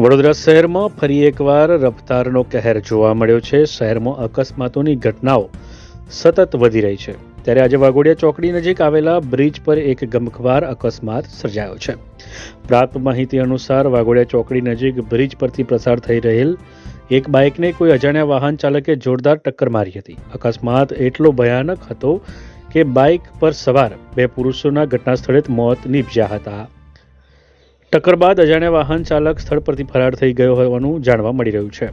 વડોદરા શહેરમાં ફરી એકવાર રફતારનો કહેર જોવા મળ્યો છે. શહેરમાં અકસ્માતોની ઘટનાઓ સતત વધી રહી છે. ત્યારે આજે વાઘોડિયા ચોકડી નજીક આવેલા બ્રિજ પર એક ગમખવાર અકસ્માત સર્જાયો છે. પ્રાપ્ત માહિતી અનુસાર વાઘોડિયા ચોકડી નજીક બ્રિજ પરથી પસાર થઈ રહેલ એક બાઇકને કોઈ અજાણ્યા વાહન ચાલકે જોરદાર ટક્કર મારી હતી. અકસ્માત એટલો ભયાનક હતો કે બાઇક પર સવાર બે પુરુષોના ઘટના સ્થળે મોત નીપજ્યા હતા. ટક્કર બાદ અજાણ્યા વાહન ચાલક સ્થળ પરથી ફરાર થઈ ગયો હોવાનું જાણવા મળી રહ્યું છે.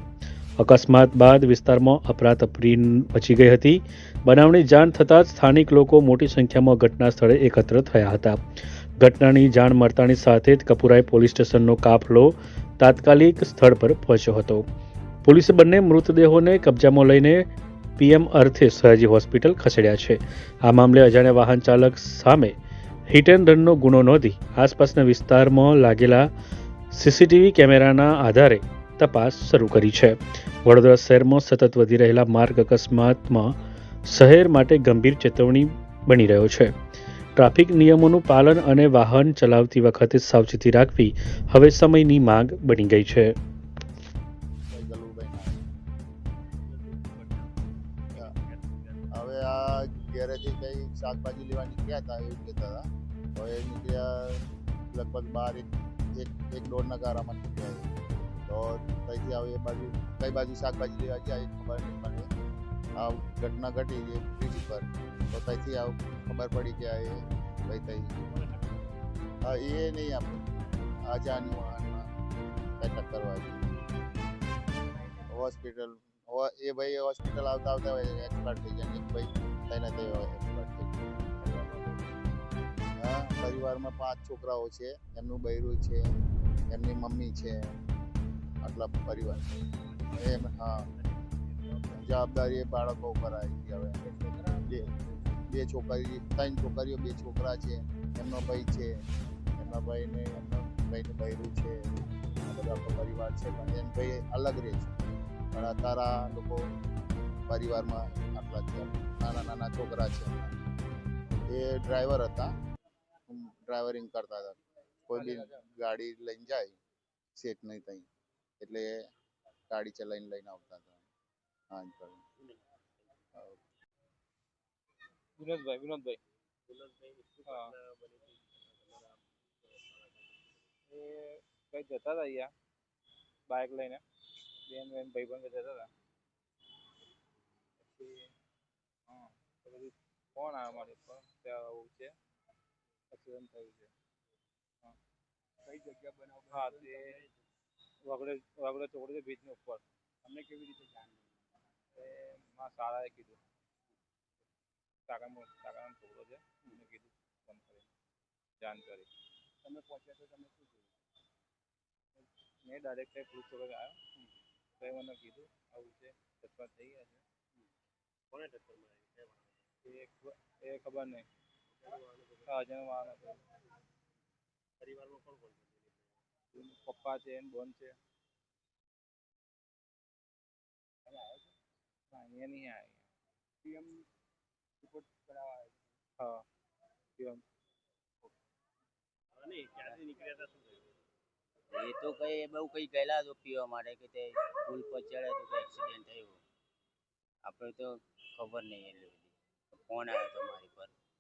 અકસ્માત બાદ વિસ્તારમાં અફરાતફરી મચી ગઈ હતી. બનાવની જાણ થતાં જ સ્થાનિક લોકો મોટી સંખ્યામાં ઘટના સ્થળે એકત્ર થયા હતા. ઘટનાની જાણ મળતાની સાથે જ કપુરાઈ પોલીસ સ્ટેશનનો કાફલો તાત્કાલિક સ્થળ પર પહોંચ્યો હતો. પોલીસે બંને મૃતદેહોને કબજામાં લઈને પીએમ અર્થે સયાજી હોસ્પિટલ ખસેડ્યા છે. આ મામલે અજાણ્યા વાહન ચાલક સામે હિટ એન્ડ રનનો ગુનો નોંધી આસપાસના વિસ્તારમાં લાગેલા સીસીટીવી કેમેરાના આધારે તપાસ શરૂ કરી છે. વડોદરા શહેરમાં સતત વધી રહેલા માર્ગ અકસ્માતમાં શહેર માટે ગંભીર ચેતવણી બની રહ્યો છે. ટ્રાફિક નિયમોનું પાલન અને વાહન ચલાવતી વખતે સાવચેતી રાખવી હવે સમયની માંગ બની ગઈ છે. હવે આ ઘેરેથી કંઈ શાકભાજી લેવાની ગયા હતા? એવું કહેતા હતા. હવે નીકળ્યા લગભગ બાર એક એક એક દોઢના ગારામાં નીકળ્યા છે. તો ત્યાંથી હવે એ બાજુ કઈ બાજુ શાકભાજી લેવા ગયા એ ખબર નહીં પણ આ ઘટના ઘટી છે બ્રિજ પર તો ત્યાંથી આ ખબર પડી કે આ એ ભાઈ ત્યાં હા એ નહીં આપણે આ જાની વાહનમાં કંઈ ટક્કર વાગી હોસ્પિટલ એ ભાઈ હોસ્પિટલ આવતા આવતા એક્સપર્ટ થઈ ગયા એક ભાઈ થઈને તે એક્સપર્ટ થઈ ગયા હા પરિવારમાં પાંચ છોકરાઓ છે, એમનું બૈરું છે, એમની મમ્મી છે, આટલા પરિવાર છે. એમ, હા. જવાબદારી એ બાળકો ઉપર આવી હવે. બે છોકરી, ત્રણ છોકરીઓ બે છોકરા છે, એમનો ભાઈ છે, એમના ભાઈને, એમનો ભાઈનું બૈરું છે બધા આખો પરિવાર છે, પણ એમ ભાઈ અલગ રહે છે. પણ અત્યારે લોકો પરિવારમાં આટલા છે. નાના નાના છોકરા છે. એ ડ્રાઈવર હતા. ડ્રાઈવરિંગ કરતા હતા. કોઈ બી ગાડી લઈને જાય શેઠ નહીં ત્યાં એટલે ગાડી ચલાવીને લઈને આવતા હતા. હા વિનોદભાઈ વિનોદભાઈ. એ કઈ જતા હતા અહીંયા? બાઇક લઈને? બેન બેન ભાઈબંધ જતા હતા? પછી હા પછી ફોન આવ્યો મારી પણ ત્યાં આવું છે? એક્સિડન્ટ થયું છે હા કઈ જગ્યા બનાવ હા તે વાગડે વાગડે ચોકડી છે બ્રિજની ઉપર તમને કેવી રીતે જાણ એ મારા શાળાએ કીધું કાકાનો કાકાનો છોકરો છે એને કીધું ફોન કરી જાણ કરી તમે પહોંચ્યા તો તમે શું જોયું મેં ડાયરેક્ટ કંઈ પુલિસ ચોકે આવ્યો તો એ મને કીધું આવું છે ટક્કર થઈ ગયા છે કોને ટક્કર મારી એ ખ- એ ખબર નહીં હા અજાણ વાહન પરિવારમાં કોણ કોણ પપ્પા છે એને બોન છે. અહીંયા નહીં આવ્યા પીએમ રિપોર્ટ કરાવવા હા પીએમ. એ તો કઈ બહુ કઈ ગયેલા તો પીવા માટે કે તે પુલ પર ચડે તો કઈ એક્સિડન્ટ થયું. આપણે તો ખબર નહીં એટલે બધી. ફોન આવ્યો તો મારી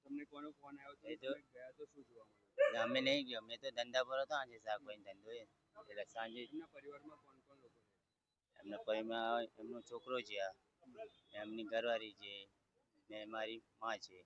તમને કોનો ફોન આવ્યો તો ગયા તો શું જોવા મળ્યું? અમે નહીં ગયો મેં તો ધંધા પર હતો આજે શાકભાઈ ધંધો એ. એટલે સાંજે એમના પરિવારમાં કોણ કોણ લોકો એમના પરિમાં એમનો છોકરો છે આ. એમની ઘરવાળી છે ને મારી માં છે.